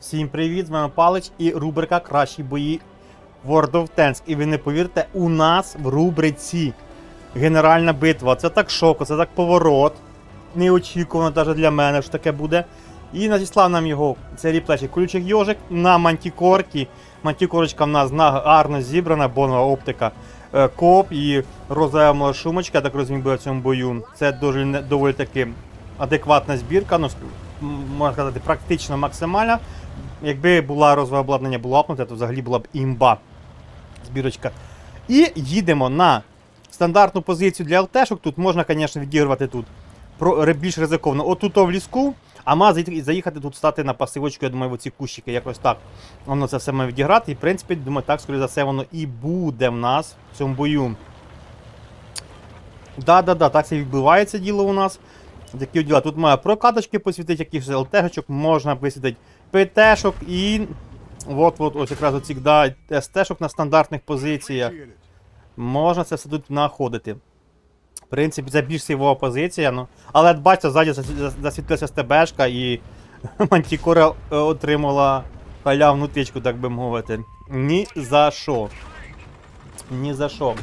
Всім привіт, з вами Палич і рубрика Кращі бої World of Tanks. І ви не повірте, у нас в рубриці Генеральна битва. Це так шоко, це так поворот. Неочікувано навіть для мене, що таке буде. І надіслав нам його це ріплечий колючий йожик на мантікорці. Мантікорочка в нас гарно зібрана, бонова оптика. е, Коп і розова шумочка, я так розумію, буде в цьому бою. Це дуже доволі таки адекватна збірка, ну, можна сказати, практично максимальна. Якби була розове обладнання було апнуте, то взагалі була б імба збірочка. І їдемо на стандартну позицію для ЛТшок. Тут можна, звісно, відігрувати тут більш ризиковано. Отут в ліску, а ма заїхати тут стати на пасивочку, я думаю, в оці кущики, якось так. Воно це все має відіграти. І, в принципі, думаю, так, скоріше за все, воно і буде в нас в цьому бою. Да-да-да, так це відбувається діло у нас. Такі діла. Тут має прокаточки посвітити, якихось ЛТшок, можна висвітити ПТшок і. От, от, ось якраз оці да, СТшок на стандартних позиціях. Можна це все тут знаходити. В принципі, це більш сівова позиція. Ну. Але бачите, ззаді зас- зас- засвітилася СТБшка і Мантікора е, отримала халявну тичку, так би мовити. Ні за що. Ні за що.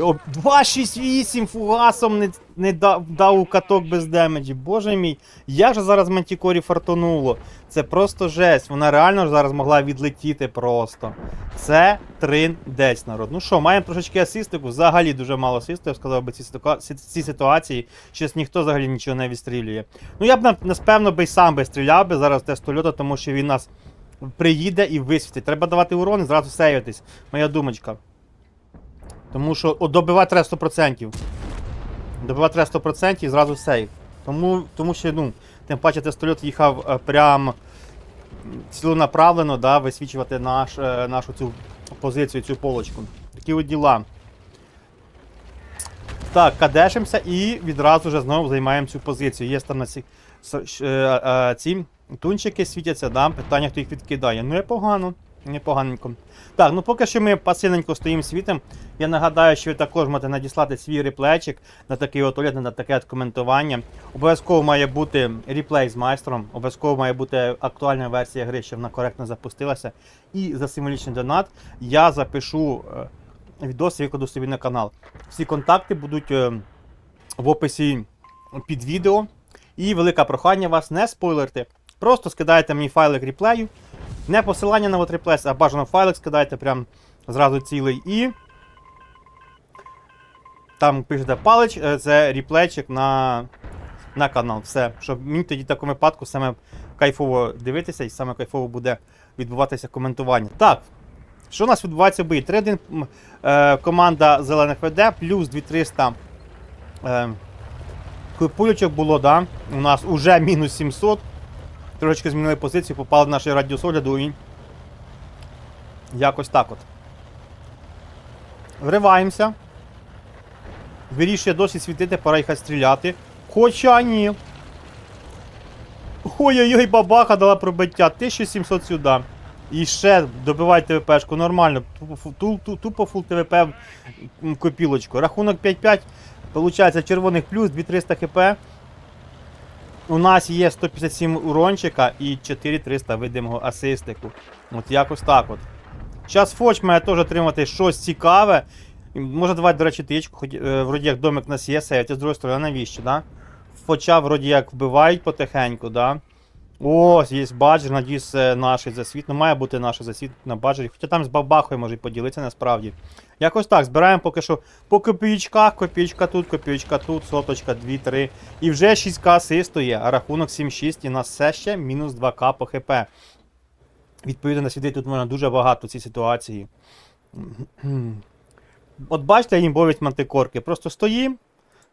О, 268 фугасом не, не дав, дав у каток без демеджі. Боже мій, як же зараз Мантікорі фартонуло. Це просто жесть. Вона реально зараз могла відлетіти просто. Це триндець, народ. Ну що, маємо трошечки асистику. Взагалі дуже мало б сказав би ці, ці, ці ситуації. Щось ніхто взагалі нічого не відстрілює. Ну я б напевно би сам би стріляв би зараз тестольота, тому що він нас приїде і висвітить. Треба давати урон і зразу сейвитись. Моя думочка. Тому що добивати треба 100%. Треба 100% і зразу сейв. Тому, тому що, ну, тим паче тестольот їхав е, прям ціленаправлено, да, висвічувати наш, е, нашу цю позицію, цю полочку. Такі от діла. Так, кадешимося і відразу вже знову займаємо цю позицію. Є там на ці, е, ці тунчики світяться, да? питання, хто їх відкидає. Ну, непогано, непоганенько. Так, ну поки що ми пасивненько стоїмо світом. Я нагадаю, що ви також можете надіслати свій реплейчик на такий от огляд, на таке от коментування. Обов'язково має бути реплей з майстром, обов'язково має бути актуальна версія гри, щоб вона коректно запустилася. І за символічний донат я запишу е, відос і викладу собі на канал. Всі контакти будуть е, в описі під відео. І велике прохання вас не спойлерти. Просто скидайте мені файлик реплею. Не посилання на от а бажано файлик скидайте прям зразу цілий і. Там пишете палич, е, це реплейчик на, на канал. Все. Щоб мені тоді в такому випадку саме кайфово дивитися і саме кайфово буде відбуватися коментування. Так. Що у нас відбувається в бої? 3-1 е, команда зелених ВД, плюс 2300 е, пулючок було, да? У нас уже мінус 700. Трошечки змінили позицію, попали в наш радіус огляду і якось так от. Вриваємося. Вирішує досі світити, пора їх стріляти. Хоча ні. Ой-ой-ой, бабаха дала пробиття. 1700 сюди. І ще добивай ТВПшку, нормально. Тупо, тупо фул ТВП копілочку. Рахунок 5-5. Получається червоних плюс 2300 хп. У нас є 157 урончика і 4300 видимого асистику. От якось так от. Зараз Фоч має теж отримати щось цікаве. Може давати, до речі, тичку, хоч е, вроді як домик нас є, сейвити, з другої сторони, навіщо, да? Фоча вроді як вбивають потихеньку, да? Ось, є баджер, надіюсь, наш засвіт. Ну, має бути наш засвіт на баджері. Хоча там з бабахою може поділитися насправді. Якось так, збираємо поки що по копійочках, копійочка тут, копійочка тут, соточка, 2-3. І вже 6к асисту є, а рахунок 7-6 і нас все ще мінус 2к по хп. Відповідно, на світі тут можна дуже багато в цій ситуації. От бачите, їм бовить мантикорки. Просто стоїм.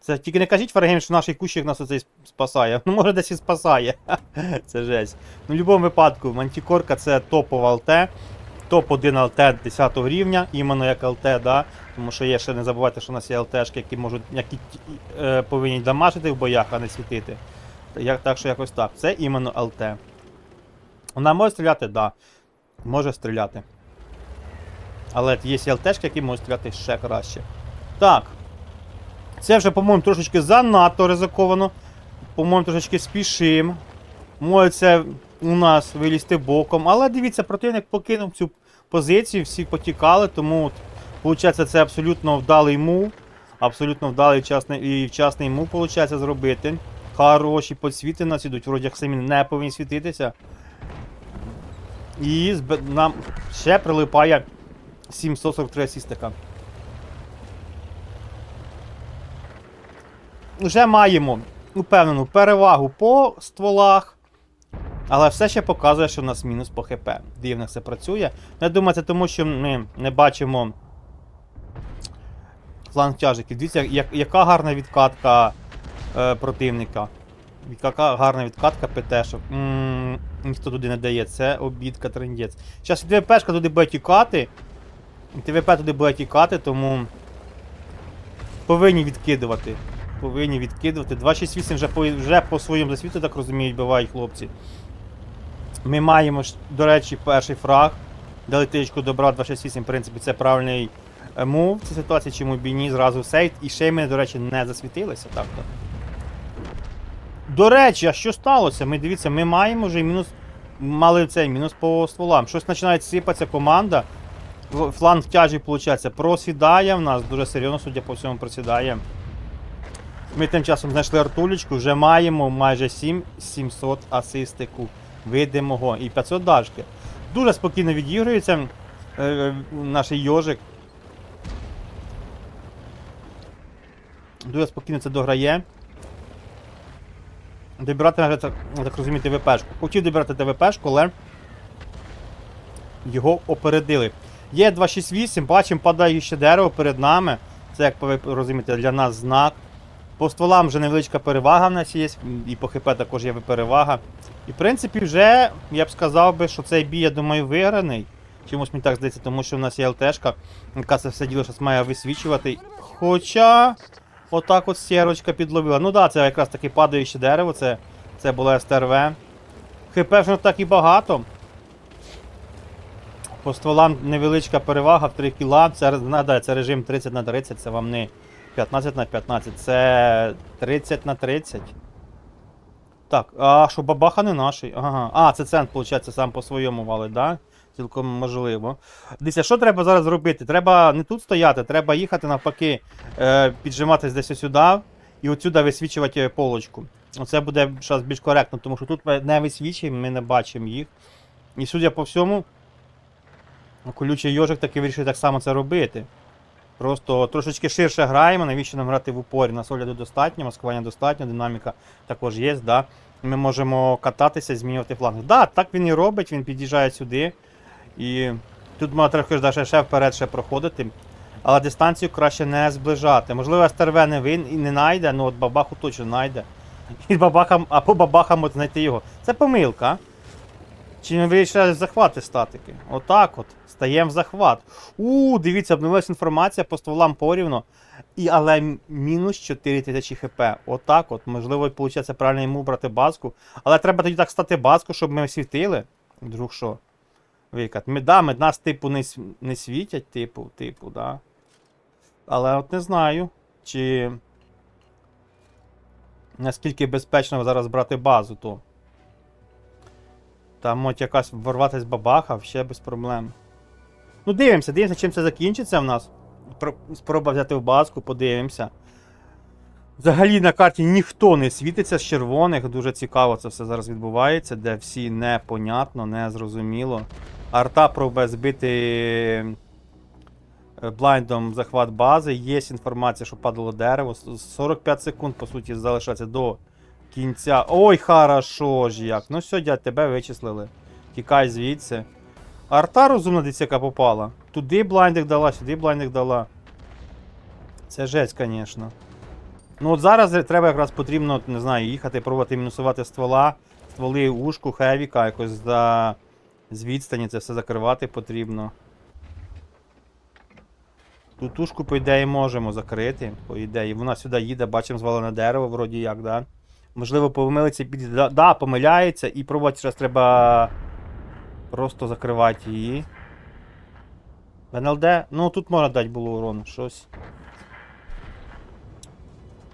Це тільки не кажіть Фаргейм, що наш кущик нас оцей спасає. Ну, може, десь і спасає. це жесть. Ну, в будь-якому випадку, мантикорка це топова ЛТ. Топ-1 ЛТ 10 рівня, іменно як ЛТ, да? тому що є ще не забувайте, що у нас є ЛТшки, які можуть які, е, повинні дамажити в боях, а не світити. Як, так що якось так. Це іменно ЛТ. Вона може стріляти? Так. Да. Може стріляти. Але є ЛТшки, які можуть стріляти ще краще. Так. Це вже, по-моєму, трошечки занадто ризиковано. По-моєму, трошечки спішим. Може, це у нас вилізти боком. Але дивіться, противник покинув цю позицію, всі потікали, тому, виходить, це абсолютно вдалий мув. Абсолютно вдалий вчасний, і вчасний мув, виходить, зробити. Хороші подсвіти нас ідуть, вроді як самі не повинні світитися. І нам ще прилипає 743 асістика. Вже маємо упевнену перевагу по стволах, але все ще показує, що в нас мінус по ХП. Дивно все працює. Я думаю, це тому, що ми не бачимо фланг тяжиків. Дивіться, як, яка гарна відкатка е, противника. Яка гарна відкатка ПТ-шок. Ніхто туди не дає, це обідка трендець. Зараз ТВПшка туди буде тікати. ТВП туди буде тікати, тому повинні відкидувати. Повинні відкидувати. 268 вже по, вже по своєму засвіту, так розуміють, бувають хлопці. Ми маємо, до речі, перший фраг. Дали тичку добра 268, в принципі, це правильний е, мув. Це ситуація, чому б ні, зразу сейт. І ще ми, до речі, не засвітилися. Так то. До речі, а що сталося? Ми дивіться, ми маємо вже мінус. Мали цей мінус по стволам. Щось починає сипатися команда. Фланг тяжі, виходить, просідає в нас, дуже серйозно, судя по всьому, просідає. Ми тим часом знайшли артулечку, вже маємо майже 7700 асистику видимого і 500 дашки. Дуже спокійно відігрується е, наш йожик. Дуже спокійно це дограє. Добирати, вже, так, так розумію, ТВПшку. Хотів добирати ТВПшку, але його опередили. Є 268, бачимо, падає ще дерево перед нами. Це, як ви розумієте, для нас знак. По стволам вже невеличка перевага в нас є, і по ХП також є перевага. І в принципі, вже я б сказав би, що цей бій, я думаю, виграний. Чомусь мені так здається, тому що в нас є ЛТшка, яка це все діло щось має висвічувати. Хоча. Отак от сірочка підловила. Ну так, да, це якраз таки падаюче дерево, це, це було СТРВ. ХП не так і багато. По стволам невеличка перевага в 3 кіла. Це, нагадаю, це режим 30 на 30, це вам не 15 на 15, це 30 на 30. Так, а що бабаха не наший? Ага. А, це цент, виходить, сам по своєму валить, да? Цілком можливо. Дивіться, що треба зараз зробити? Треба не тут стояти, треба їхати навпаки, е, піджиматись десь сюди і отсюди висвічувати полочку. Оце буде зараз більш коректно, тому що тут ми не висвічуємо, ми не бачимо їх. І судя по всьому, колючий йожик таки вирішив так само це робити. Просто трошечки ширше граємо, навіщо нам грати в упорі? Нас огляду достатньо, маскування достатньо, динаміка також є, да? ми можемо кататися, змінювати фланг. Да, так він і робить, він під'їжджає сюди. І тут можна трохи ж ще вперед ще проходити. Але дистанцію краще не зближати. Можливо, СТРВ не він і не знайде, ну от бабаху точно знайде. І бабахам, або бабахам от знайти його. Це помилка. Чи ми вирішили захвати статики? Отак от. Стаємо в захват. У, дивіться, обновилась інформація по стволам порівно. І, але мінус 4000 хп. Отак от. Можливо, виходить правильно йому брати баску. Але треба тоді так стати баску, щоб ми світили. Вдруг що? Викат. Ми, да, ми нас, типу, не, не світять, типу, типу, да. Але от не знаю, чи. Наскільки безпечно зараз брати базу, то. Там от якась ворватись бабаха, ще без проблем. Ну, дивимося, дивимося, чим це закінчиться в нас. Спроба взяти в баску, подивимося. Взагалі на карті ніхто не світиться з червоних. Дуже цікаво це все зараз відбувається, де всі непонятно, незрозуміло. Арта пробує збити е, блайндом захват бази. Є інформація, що падало дерево. 45 секунд, по суті, залишається до кінця. Ой, хорошо ж як. Ну все, дядь, тебе вичислили. Тікай звідси. Арта розумна дивіться, яка попала. Туди блайндик дала, сюди блайндик дала. Це жесть, звісно. Ну от зараз треба якраз потрібно, не знаю, їхати, пробувати мінусувати ствола, стволи ушку, хевіка, якось за... з відстані це все закривати потрібно. Тут ушку, по ідеї, можемо закрити, по ідеї. Вона сюди їде, бачимо звалене дерево, вроді як, да? Можливо, помилиться під. Да, да, помиляється, і пробувати зараз треба просто закривати її. НЛД? Ну тут можна дати було урон, щось.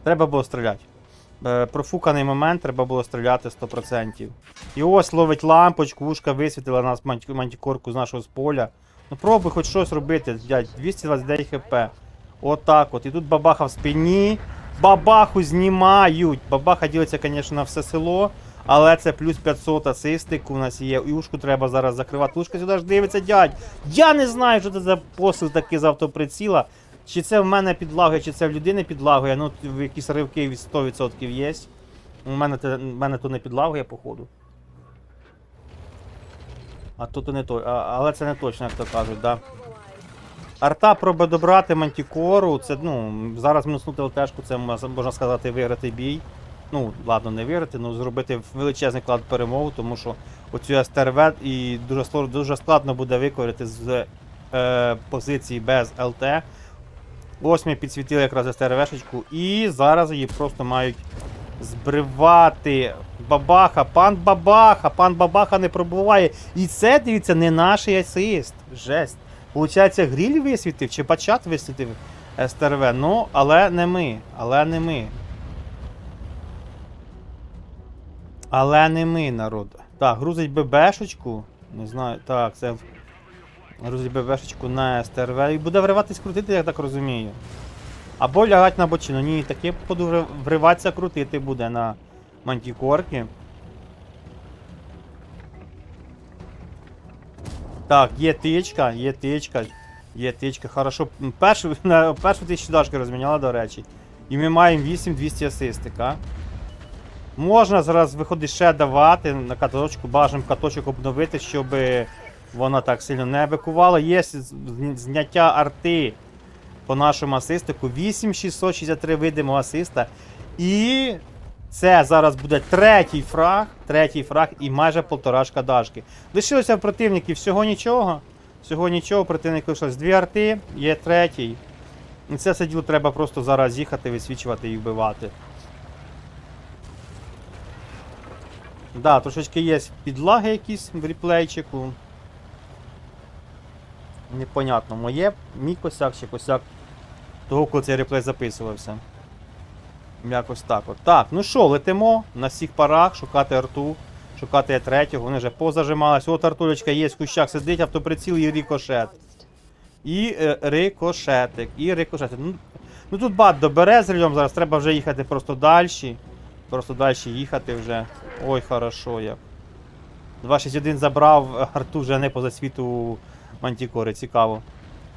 Треба було стріляти. Е, профуканий момент, треба було стріляти 100%. І ось ловить лампочку, вушка висвітила нас манті- мантікорку з нашого з поля. Ну пробуй хоч щось робити, дядь, 229 хп. Отак от. І тут бабаха в спині. Бабаху знімають. Бабаха ділиться, звісно, на все село. Але це плюс 500 асистик у нас є. Ушку треба зараз закривати. Ушка сюди ж дивиться, дядь. Я не знаю, що це за посил такий з автоприціла. Чи це в мене підлагує, чи це в людини підлагує. Ну, якісь ривки від 100% є. У мене, у мене то не підлагує, походу. А то то не то. А, але це не точно, як то кажуть, да. Арта проби добрати мантікору, це, ну, зараз мінуснути ЛТшку, це можна сказати виграти бій. Ну, ладно, не виграти, ну зробити величезний клад перемогу, тому що оцю СТРВ і дуже, дуже складно буде викорити з е, позиції без ЛТ. Ось ми підсвітили якраз СТРВшечку і зараз її просто мають збривати. Бабаха, пан Бабаха, пан Бабаха не пробуває. І це, дивіться, не наш асист. Жесть. Получається, гріль висвітив чи бачат висвітив СТРВ. Ну, але не ми. Але не ми. Але не ми, народ. Так, грузить ББшечку. Не знаю, так, це. Грузить ББшечку на СТРВ. І буде вриватись крутити, я так розумію. Або лягать на бочину. Ні, таке, походу, вриватися крутити буде на мантікорки. Так, є тичка, є тичка, є тичка. Хорошо. Першу, першу тисячу дашки розміняла, до речі. І ми маємо 8200 асистика. Можна зараз виходить ще давати на каточку, бажано каточок обновити, щоб вона так сильно не бикувала. Є зняття арти по нашому асистику. 8663 видимого асиста. І це зараз буде третій фраг, третій фраг і майже полторашка дашки. Лишилося в противників всього нічого. Всього нічого, противник лишилось дві арти, є третій. І це все діло треба просто зараз їхати, висвічувати і вбивати. Да, трошечки є підлаги якісь в реплейчику. Непонятно, моє, мій косяк чи косяк того, коли цей реплей записувався. Якось так от. Так, ну що, летимо на всіх парах, шукати арту, шукати третього. Вони вже позажимались. От артулечка є, в кущах сидить, автоприціл і рикошет. І е, рикошетик, і рикошетик. Ну, ну тут бат добере з рельом, зараз треба вже їхати просто далі. Просто далі їхати вже. Ой, хорошо як. 261 забрав, арту вже не поза світу мантікори, цікаво.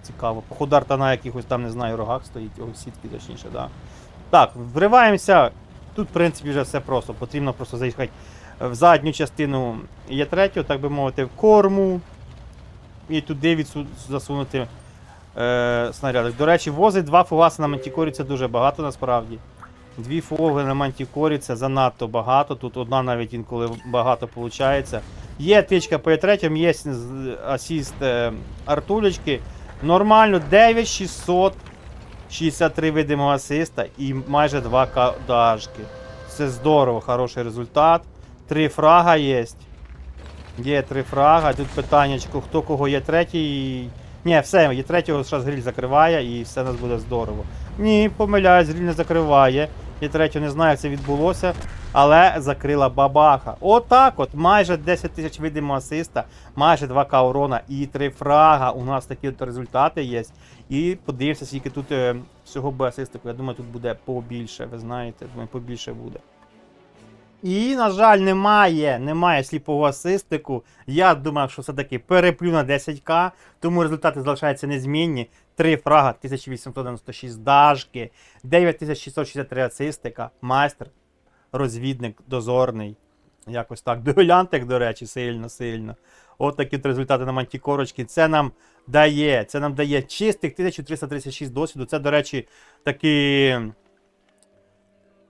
Цікаво. Походу арта на якихось там, не знаю, рогах стоїть, ось сітки точніше, да. Так, вриваємося. Тут, в принципі, вже все просто. Потрібно просто заїхати в задню частину є третю, так би мовити, в корму. І туди відсу- засунути е, снарядик. До речі, возить два фугаси на мантікорі це дуже багато насправді. Дві фуги на мантікорі це занадто багато. Тут одна навіть інколи багато виходить. Є тичка по третьому, є асіст е, артулечки. Нормально 9663 видимого асиста і майже 2 кадашки. Це здорово, хороший результат. Три фрага є. Є три фрага. Тут питаннячко, хто кого є третій. Ні, все, є третього зараз гриль закриває і все у нас буде здорово. Ні, помиляюсь, гриль не закриває. Є третього не знаю, як це відбулося, але закрила бабаха. Отак от, майже 10 тисяч видимого асиста, майже 2к урона і 3 фрага. У нас такі от результати є. І подивимося, скільки тут е, всього буде асистику. Я думаю, тут буде побільше, ви знаєте, думаю, побільше буде. І, на жаль, немає, немає сліпого асистику. Я думав, що все-таки переплю на 10к, тому результати залишаються незмінні. 3 фрага, 1896 дашки, 9663 асистика, майстер, розвідник, дозорний. Якось так. Дуелянтик, до речі, сильно, сильно. От такі от результати на мантікорочки. Це нам дає, це нам дає чистих 1336 досвіду. Це, до речі, такий.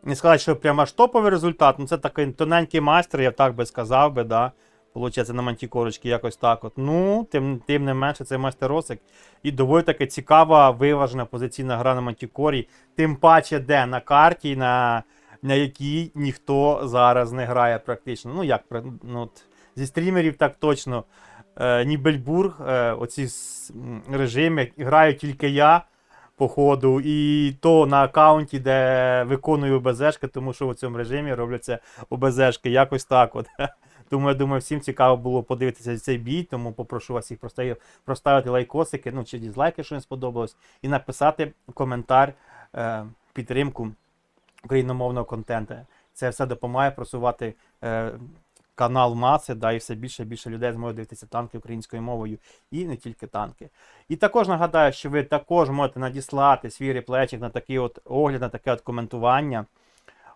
Не сказати, що прямо аж топовий результат, ну це такий тоненький майстер, я так би сказав би, да. Получається на мантікорочки якось так. от. Ну, тим, тим не менше, це майстеросик. І доволі таки цікава, виважена позиційна гра на мантікорі. Тим паче, де на карті, на, на якій ніхто зараз не грає практично. Ну, як ну, от, зі стрімерів так точно. Е, Нібельбург, е, оці режими, граю тільки я. по ходу, і то на аккаунті, де виконую ОБЗшки, тому що в цьому режимі робляться ОБЗшки. Якось так. От. Тому я думаю, всім цікаво було подивитися цей бій, тому попрошу вас їх проставити, лайкосики, ну чи дізлайки, що не сподобалось, і написати коментар е, підтримку україномовного контенту. Це все допомагає просувати е, канал маси, да, і все більше і більше людей зможуть дивитися танки українською мовою, і не тільки танки. І також нагадаю, що ви також можете надіслати свій реплейчик на такий от огляд, на таке от коментування.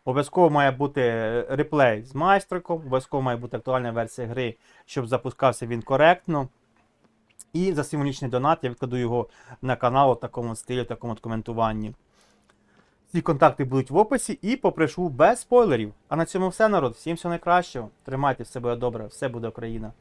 Обов'язково має бути реплей з майстриком, обов'язково має бути актуальна версія гри, щоб запускався він коректно. І за символічний донат я відкладу його на канал у такому стилі, в такому коментуванні. Всі контакти будуть в описі і попрошу без спойлерів. А на цьому все, народ. Всім всього найкращого. Тримайте себе добре, все буде Україна.